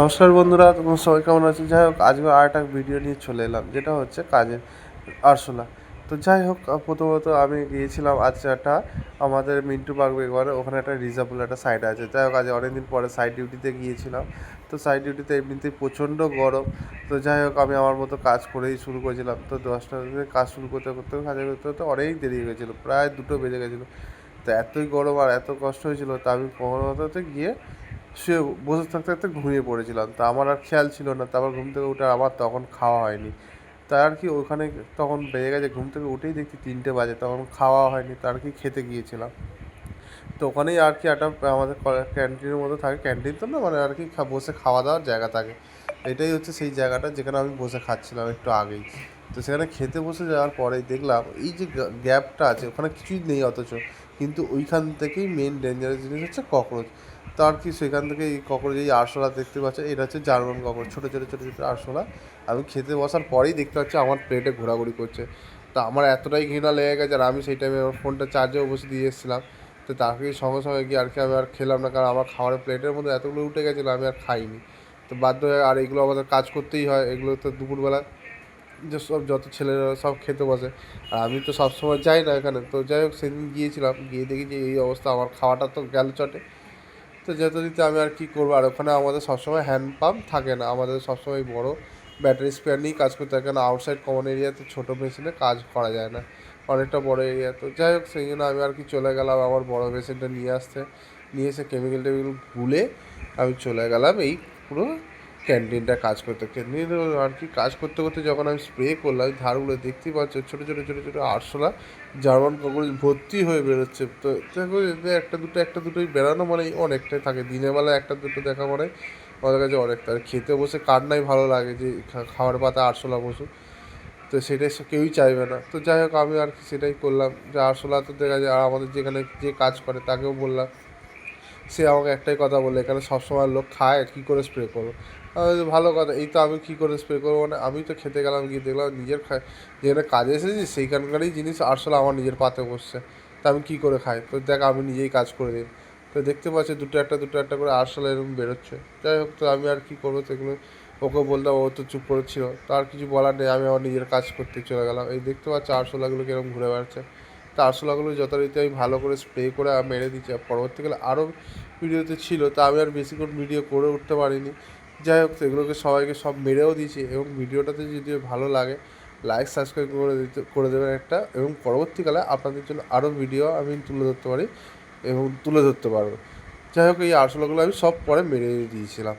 নমস্কার বন্ধুরা, তোমার সবাই কেমন আছে? যাই হোক, আজকে আর একটা ভিডিও নিয়ে চলে এলাম, যেটা হচ্ছে কাজের আরশোলা। তো যাই হোক প্রথমত আমি গিয়েছিলাম আজকে একটা আমাদের মিন্টু বাগবে ঘরে ওখানে একটা রিজার্ভ একটা সাইড আছে। যাই হোক, আজ অনেকদিন পরে সাইড ডিউটিতে গিয়েছিলাম। তো সাইড ডিউটিতে এমনিতেই প্রচণ্ড গরম। তো যাই হোক, আমি আমার মতো কাজ করেই শুরু করেছিলাম। তো দশটা কাজ শুরু করতে করতে, কাজ করতে করতে অনেক দেরি হয়ে গেছিল, প্রায় দুটো বেজে গেছিল। তো এতই গরম আর এত কষ্ট হয়েছিল, তা আমি কখনো গিয়ে শুয়ে বসে থাকতে থাকতে ঘুমিয়ে পড়েছিলাম। তা আমার আর খেয়াল ছিল না। তারপর ঘুম থেকে উঠে আবার তখন খাওয়া হয়নি। তাই আর কি ওখানে তখন বেজে গেছে, ঘুম থেকে উঠেই দেখছি তিনটে বাজে। তখন খাওয়া হয়নি তার কি খেতে গিয়েছিলাম। তো ওখানেই আর কি একটা, আমাদের ক্যান্টিনের মতো থাকে। ক্যান্টিন তো না মানে আর কি বসে খাওয়া দাওয়ার জায়গা থাকে। এটাই হচ্ছে সেই জায়গাটা যেখানে আমি বসে খাচ্ছিলাম একটু আগেই। তো সেখানে খেতে বসে যাওয়ার পরেই দেখলাম, এই যে গ্যাপটা আছে, ওখানে কিছুই নেই অথচ। কিন্তু ওইখান থেকেই মেন ডেঞ্জারাস জিনিস হচ্ছে ককরোচ তো আর কি সেখান থেকে এই ককরোচ এই আরশোলা দেখতে পাচ্ছে, এটা হচ্ছে জার্মান ককরোচ ছোটো ছোটো ছোটো ছোটো আরশোলা। আমি খেতে বসার পরেই দেখতে পাচ্ছি আমার প্লেটে ঘোরাঘুরি করছে। তো আমার এতটাই ঘৃণা লেগে গেছে আর আমি সেই টাইমে আমার ফোনটা চার্জেও বসে দিয়ে এসেছিলাম। তো তাকে সঙ্গে সঙ্গে গিয়ে আর কি আমি আর খেলাম না, কারণ আমার খাবারের প্লেটের মধ্যে এতগুলো উঠে গেছিল, আমি আর খাইনি। তো বাধ্য হয়ে আর এগুলো আমাদের কাজ করতেই হয়, এগুলো তো দুপুরবেলা যে সব যত ছেলেরা সব খেতে বসে। আর আমি তো সবসময় যাই না এখানে। তো যাই হোক, সেদিন গিয়েছিলাম, গিয়ে দেখি যে এই অবস্থা, আমার খাওয়াটা তো গেল চটে। তো যেতে দিতে আমি আর কী করব? আর ওখানে আমাদের সবসময় হ্যান্ড পাম্প থাকে না। আমাদের সবসময় বড় ব্যাটারি স্পেয়ার নিয়েই কাজ করতে হয়। কেন আউটসাইড কমন এরিয়াতে ছোটো মেশিনে কাজ করা যায় না। অনেকটা বড় এরিয়া তো যাই হোক, সেই জন্য আমি আর কি চলে গেলাম। আমার বড় মেশিনটা নিয়ে আসতে। নিয়ে এসে কেমিক্যাল টেমিক্যাল গুলে আমি চলে গেলাম এই পুরো ক্যান্টিনটা কাজ করতে। ক্যান্টিন আর কি কাজ করতে করতে যখন আমি স্প্রে করলাম, ধারগুলো দেখতেই পাচ্ছ, ছোটো ছোটো ছোটো ছোটো আরশোলা জার্মান ককরোচ ভর্তি হয়ে বেরোচ্ছে। তো দেখো একটা দুটো, একটা দুটোই বেরানো মানে অনেকটাই থাকে। দিনের বেলা একটা দুটো দেখা মানে আমাদের কাছে অনেকটা। আর খেতে বসে কার নাই ভালো লাগে যে খা- খাবার পাতা আরশোলা বসুক তো সেটাই কেউই চাইবে না। তো যাই হোক, আমি আর কি সেটাই করলাম। যে আরশোলা তো দেখা যায়, আর আমাদের যেখানে যে কাজ করে, তাকেও বললাম। সে আমাকে একটাই কথা বলে এখানে সবসময় লোক খায়, কী করে স্প্রে করব? ভালো কথা, এই তো আমি কী করে স্প্রে করব? মানে আমি তো খেতে গেলাম, গিয়ে দেখলাম নিজের খাই যেখানে কাজে এসেছি সেইখানকারই জিনিস আসলে আমার নিজের পাতে বসছে। তা আমি কী করে খাই? তো দেখ, আমি নিজেই কাজ করে দিই। তো দেখতে পাচ্ছি, দুটো একটা দুটো একটা করে আরশোলা এরকম বেরোচ্ছে। যাই হোক, তো আমি আর কী করব সেগুলো ওকে বললাম, ও তো চুপ করেছিল। তো আর কিছু বলার নেই, আমি আমার নিজের কাজ করতে চলে গেলাম। এই দেখতে পাচ্ছি আরশোলাগুলো কীরকম ঘুরে বেড়াচ্ছে। তো আরশোলাগুলো যথারীতি আমি ভালো করে স্প্রে করে মেরে দিচ্ছি আর পরবর্তীকালে আরও ভিডিওতে ছিল, তা আমি আর বেশিক্ষণ ভিডিও করে উঠতে পারিনি। যাই হোক সেগুলোকে সবাইকে সব মেরেও দিয়েছি এবং ভিডিওটাতে যদি ভালো লাগে লাইক সাবস্ক্রাইব করে দিতে, করে দেবেন একটা। এবং পরবর্তীকালে আপনাদের জন্য আরও ভিডিও আমি তুলে ধরতে পারি এবং তুলে ধরতে পারব। যাই হোক, এই আরশোলাগুলো আমি সব পরে মেরে দিয়েছিলাম।